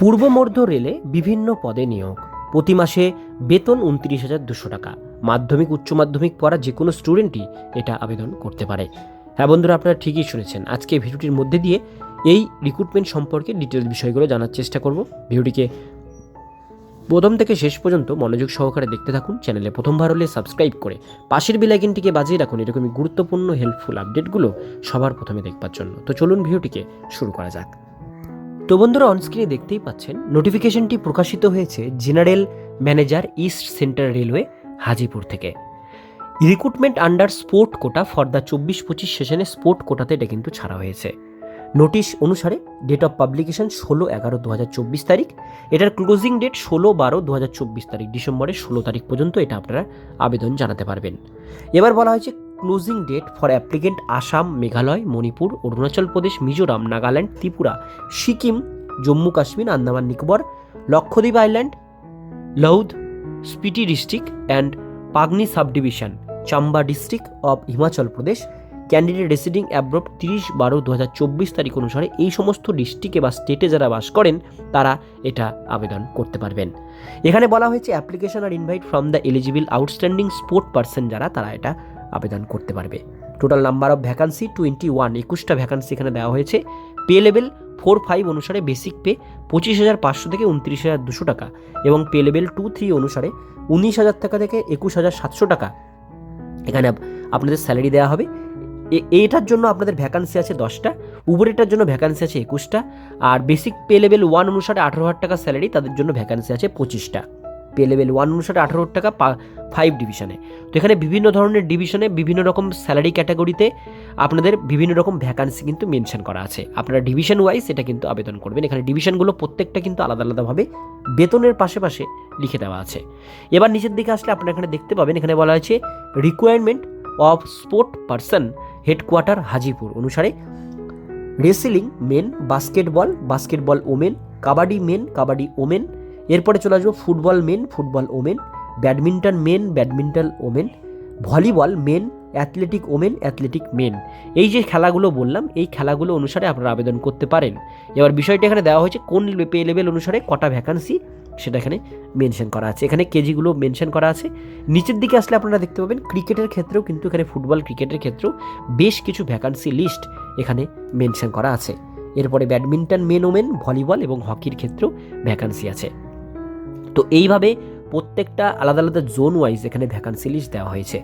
পূর্ব মধ্য রেলে বিভিন্ন পদে নিয়োগ। প্রতি মাসে বেতন উনত্রিশ হাজার দুশো টাকা। মাধ্যমিক, উচ্চ মাধ্যমিক পড়া যে কোনো স্টুডেন্টই এটা আবেদন করতে পারে। হ্যাঁ বন্ধুরা, আপনারা ঠিকই শুনেছেন। আজকে ভিডিওটির মধ্যে দিয়ে এই রিক্রুটমেন্ট সম্পর্কে ডিটেলস বিষয়গুলো জানার চেষ্টা করব। ভিডিওটিকে প্রথম থেকে শেষ পর্যন্ত মনোযোগ সহকারে দেখতে থাকুন। চ্যানেলে প্রথমবার হলে সাবস্ক্রাইব করে পাশের বেলাইকিনটিকে বাজিয়ে রাখুন। এরকমই গুরুত্বপূর্ণ হেল্পফুল আপডেটগুলো সবার প্রথমে দেখবার জন্য। তো চলুন ভিডিওটিকে শুরু করা যাক। তো বন্ধুরা অনস্ক্রিনে দেখতেই পাচ্ছেন নোটিফিকেশনটি প্রকাশিত হয়েছে general manager east central railway Hajipur থেকে। Recruitment under sport quota for the চব্বিশ পঁচিশ সেশনে স্পোর্ট কোটাতে এটা কিন্তু ছাড়া হয়েছে। নোটিশ অনুসারে ডেট অফ পাবলিকেশন ষোলো এগারো দু হাজার চব্বিশ তারিখ, এটার ক্লোজিং ডেট ষোলো বারো দু হাজার চব্বিশ তারিখ, ডিসেম্বরের ষোলো তারিখ পর্যন্ত এটা আপনারা আবেদন জানাতে পারবেন। এবার বলা হয়েছে closing date for applicant Assam Meghalaya Manipur Arunachal Pradesh Mizoram Nagaland Tripura Sikkim Jammu Kashmir Andaman Nicobar Lakshadweep island Lahaul Spiti district and পাগনি sub division Chamba district of Himachal Pradesh candidate residing abroad তিরিশ বারো দু হাজার চব্বিশ তারিখ অনুসারে এই সমস্ত ডিস্ট্রিক্টে বা স্টেটে যারা বাস করেন, তারা এটা আবেদন করতে পারবেন। এখানে বলা হয়েছে application are invite from the eligible outstanding sport person যারা, তারা এটা আবেদন করতে পারবে। Total number of vacancy twenty one একুশটা ভ্যাকান্সি এখানে দেওয়া হয়েছে। পে লেভেল ফোর ফাইভ অনুসারে বেসিক পে পঁচিশ হাজার পাঁচশো থেকে উনত্রিশ হাজার দুশো টাকা এবং পে লেভেল টু থ্রি অনুসারে উনিশ হাজার টাকা থেকে একুশ হাজার সাতশো টাকা। এখানে আপ- আপনাদের স্যালারি দেওয়া হবে। এ- এটার জন্য আপনাদের ভ্যাকান্সি আছে দশটা। উবরেটার জন্য ভ্যাকান্সি আছে একুশটা। আর বেসিক পে লেভেল ওয়ান অনুসারে আঠারো হাজার টাকা স্যালারি তাদের জন্য ভ্যাকান্সি আছে পঁচিশটা। পে লেভেল ওয়ান অনুসারে আঠারো টাকা ফাইভ ডিভিশনে তো এখানে বিভিন্ন ধরনের ডিভিশনে বিভিন্ন রকম স্যালারি ক্যাটাগরিতে আপনাদের বিভিন্ন রকম ভ্যাকান্সি কিন্তু মেনশন করা আছে। আপনারা ডিভিশন ওয়াইজ এটা কিন্তু আবেদন করবেন। এখানে ডিভিশনগুলো প্রত্যেকটা কিন্তু আলাদা আলাদাভাবে বেতনের পাশে পাশে লিখে দেওয়া আছে। এবার নিচের দিকে আসলে আপনারা এখানে দেখতে পাবেন, এখানে বলা হয়েছে requirement of sport person headquarter Hajipur অনুসারে wrestling men basketball basketball women kabaddi men kabaddi women এরপরে চলে আসব football men football women badminton men badminton women volleyball men athletic women athletic men এই যে খেলাগুলো বললাম, এই খেলাগুলো অনুসারে আপনারা আবেদন করতে পারেন। এবার বিষয়টা এখানে দেওয়া হয়েছে, কোন পে লেভেল অনুসারে কটা ভ্যাকান্সি সেটা এখানে মেনশন করা আছে। এখানে কেজিগুলো মেনশন করা আছে। নিচের দিকে আসলে আপনারা দেখতে পাবেন, ক্রিকেটের ক্ষেত্রেও কিন্তু এখানে ফুটবল ক্রিকেটের ক্ষেত্রেও বেশ কিছু ভ্যাকান্সি লিস্ট এখানে মেনশন করা আছে। এরপরে ব্যাডমিন্টন মেন ওমেন ভলিবল এবং হকির ক্ষেত্রেও ভ্যাকান্সি আছে। তো এইভাবে প্রত্যেকটা আলাদা আলাদা জোন ওয়াইজ এখানে ভ্যাকান্সি লিস্ট দেওয়া হয়েছে।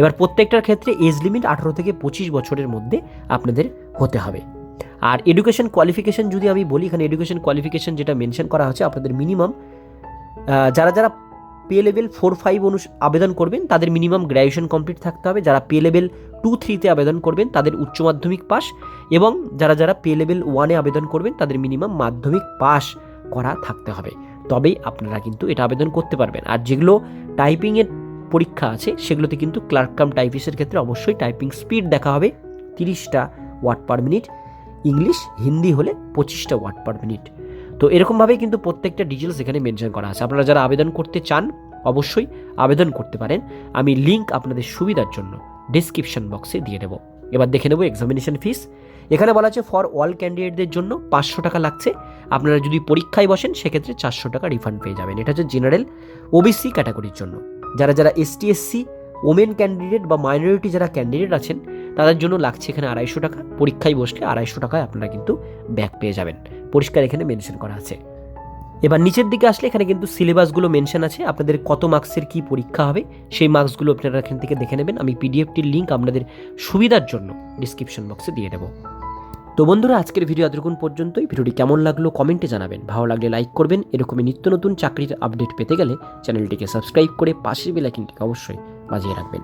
এবার প্রত্যেকটার ক্ষেত্রে এজ লিমিট আঠারো থেকে পঁচিশ বছরের মধ্যে আপনাদের হতে হবে। আর এডুকেশন কোয়ালিফিকেশন যদি আমি বলি, এখানে এডুকেশন কোয়ালিফিকেশন যেটা মেনশন করা হচ্ছে আপনাদের মিনিমাম যারা যারা পে লেভেল ফোর ফাইভ অনু আবেদন করবেন, তাদের মিনিমাম গ্র্যাজুয়েশন কমপ্লিট থাকতে হবে। যারা পে লেভেল টু থ্রিতে আবেদন করবেন, তাদের উচ্চ মাধ্যমিক পাস এবং যারা যারা পে লেভেল ওয়ানে আবেদন করবেন, তাদের মিনিমাম মাধ্যমিক পাস করা থাকতে হবে। তবেই আপনারা কিন্তু এটা আবেদন করতে পারবেন। আর যেগুলো টাইপিংয়ের পরীক্ষা আছে, সেগুলোতে কিন্তু ক্লার্ক কাম টাইপিস্টের ক্ষেত্রে অবশ্যই টাইপিং স্পিড দেখা হবে তিরিশটা word per minute. English, Hindi হলে পঁচিশটা ওয়াট পার মিনিট। তো এরকমভাবেই কিন্তু প্রত্যেকটা ডিটেলস এখানে মেনশন করা আছে। আপনারা যারা আবেদন করতে চান, অবশ্যই আবেদন করতে পারেন। আমি লিঙ্ক আপনাদের সুবিধার জন্য ডিসক্রিপশন বক্সে দিয়ে দেবো। এবার দেখে নেব এক্সামিনেশন ফিস এখানে বলা আছে ফর অল ক্যান্ডিডেটদের জন্য পাঁচশো টাকা লাগছে। আপনারা যদি পরীক্ষায় বসেন, সেক্ষেত্রে চারশো টাকা রিফান্ড পেয়ে যাবেন। এটা হচ্ছে জেনারেল ওবিসি ক্যাটাগরির জন্য। যারা যারা এসটি এসসি ওমেন ক্যান্ডিডেট বা মাইনরিটি যারা ক্যান্ডিডেট আছেন, তাদের জন্য লাগছে এখানে আড়াইশো টাকা। পরীক্ষায় বসলে আড়াইশো টাকায় আপনারা কিন্তু ব্যাক পেয়ে যাবেন। পরিষ্কার এখানে মেনশন করা আছে। এবার নিচের দিকে আসলে এখানে কিন্তু সিলেবাসগুলো মেনশন আছে। আপনাদের কত মার্কসের কি পরীক্ষা হবে, সেই মার্কসগুলো আপনারা এখান থেকে দেখে নেবেন। আমি পিডিএফটির লিঙ্ক আপনাদের সুবিধার জন্য ডিসক্রিপশন বক্সে দিয়ে দেবো। তো বন্ধুরা, আজকের ভিডিও এতক্ষণ পর্যন্তই। ভিডিওটি কেমন লাগল কমেন্টে জানাবেন। ভালো লাগলে লাইক করবেন। এরকমই নিত্য নতুন চাকরির আপডেট পেতে গেলে চ্যানেলটিকে সাবস্ক্রাইব করে পাশের বেলাইকিনটিকে অবশ্যই বাজিয়ে রাখবেন।